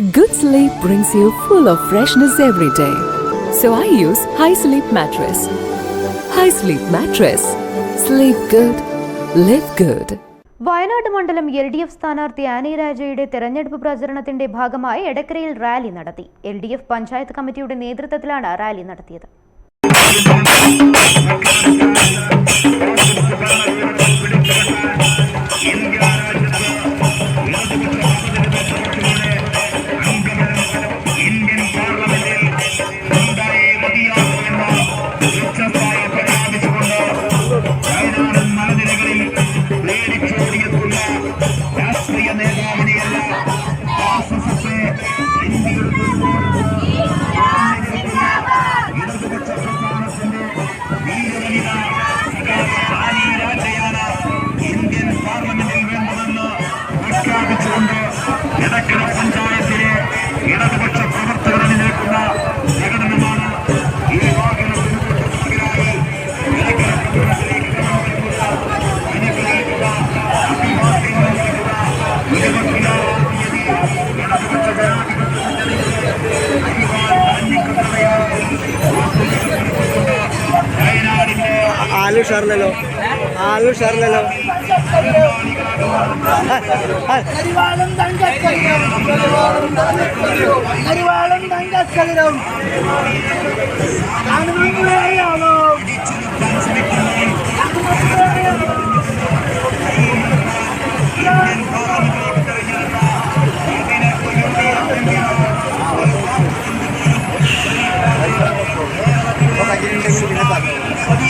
Good sleep brings you full of freshness every day. So I use High Sleep Mattress. High Sleep Mattress. Sleep good. Live good. Wayanad മണ്ഡലം L D F സ്ഥാനാർത്ഥി Annie രാജയുടെ തെരഞ്ഞെടുപ്പ് പ്രചരണത്തിന്റെ ഭാഗമായി എടക്കരയിൽ rally നടത്തി L D F panchayat കമ്മിറ്റിയുടെ നേതൃത്വത്തിലാണ് റാലി നടത്തിയത് ఆలు షర్లలో. ఆలు షర్లలో. కరివాళం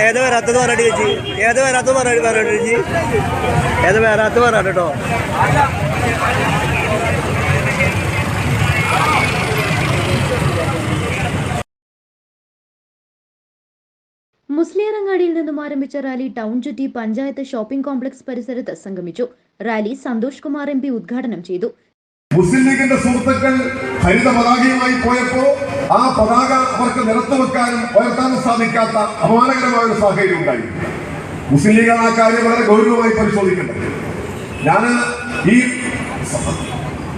ഏത് വരാത്തത് പറഞ്ഞിട്ട് ചേച്ചി ഏത് വരാത്തത് പറഞ്ഞിട്ട് പറഞ്ഞിട്ട് ചേച്ചി ഏത് വരാത്ത പറഞ്ഞിട്ട് കേട്ടോ? മുസ്ലിയറങ്ങാടിയിൽ നിന്നും ആരംഭിച്ച റാലി ടൗൺ ചുറ്റി പഞ്ചായത്ത് ഷോപ്പിംഗ് കോംപ്ലക്സ് പരിസരത്ത് സംഗമിച്ചു. Rally Santhosh Kumar M P ഉദ്ഘാടനം ചെയ്തു. മുസ്ലിം ലീഗിന്റെ സുഹൃത്തുക്കൾ ഹരിത പതാകയുമായി പോയപ്പോ ആ പതാക അവർക്ക് നിരത്തു വെക്കാനും ഉയർത്താനും സാധിക്കാത്ത അപമാനകരമായ ഒരു സാഹചര്യം ഉണ്ടായി. മുസ്ലിം ലീഗാണ് ആ കാര്യം വളരെ ഗൗരവമായി പരിശോധിക്കേണ്ടത്. ഞാൻ ഈ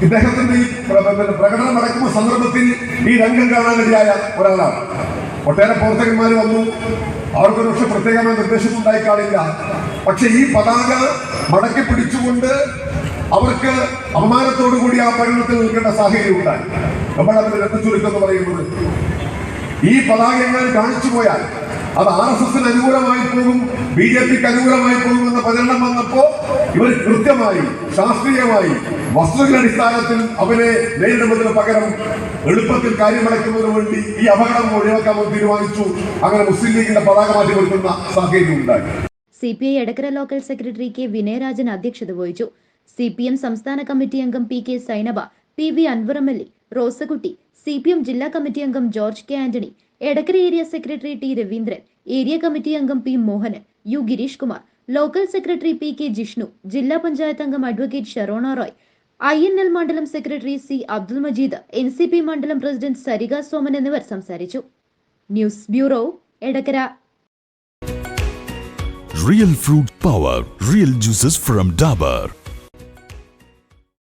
ഇദ്ദേഹത്തിന്റെ ഈ പ്ര- പ്ര- പ്രകടനം നടക്കുന്ന സന്ദർഭത്തിൽ ഈ രംഗം കാണാനിടയായ ഒരാളാണ്. ഒട്ടേറെ പ്രവർത്തകന്മാർ വന്നു. അവർക്കൊരു പക്ഷെ പ്രത്യേകമായ നിർദ്ദേശം ഉണ്ടായി കാണില്ല പക്ഷെ ഈ പതാക മടക്കി പിടിച്ചുകൊണ്ട് അവർക്ക് അപമാനത്തോടു കൂടി ആ പരിണത്തിൽ നിൽക്കേണ്ട സാഹചര്യം ഉണ്ടായി. രണ്ടു എന്ന് പറയുന്നത്. ഈ പതാക എങ്ങനെ കാണിച്ചു പോയാൽ അത് ആർ എസ് എസിന് അനുകൂലമായി പോകും ബി ജെ പിക്ക് അനുകൂലമായി പോകും എന്ന പ്രചരണം വന്നപ്പോ ഇവർ കൃത്യമായി ശാസ്ത്രീയമായി വസ്തുതയുടെ അടിസ്ഥാനത്തിൽ അവരെ നേരിടുന്നതിന് പകരം എളുപ്പത്തിൽ കാര്യമടക്കുന്നതിന് വേണ്ടി ഈ അപകടം ഒഴിവാക്കാമെന്ന് തീരുമാനിച്ചു. അങ്ങനെ മുസ്ലിം ലീഗിന്റെ പതാക മാറ്റി കൊടുക്കുന്ന സാഹചര്യം ഉണ്ടായി. C P I Edakkara local secretary K Vinayarajan അധ്യക്ഷത വഹിച്ചു. സി പി എം സംസ്ഥാന കമ്മിറ്റി അംഗം P K Sainaba P V അൻവറമല്ലി Rosakutty C P M ജില്ലാ കമ്മിറ്റി അംഗം George K Antony Edakkara area secretary T Raveendran area committee അംഗം P Mohanan U Girish Kumar local secretary P K Jishnu ജില്ലാ പഞ്ചായത്ത് അംഗം advocate Sherona Roy I N L മണ്ഡലം secretary C Abdul Majeed N C P മണ്ഡലം president Sarika Soman എന്നിവർ സംസാരിച്ചു news bureau Edakkara Real fruit power, real juices from Dabur.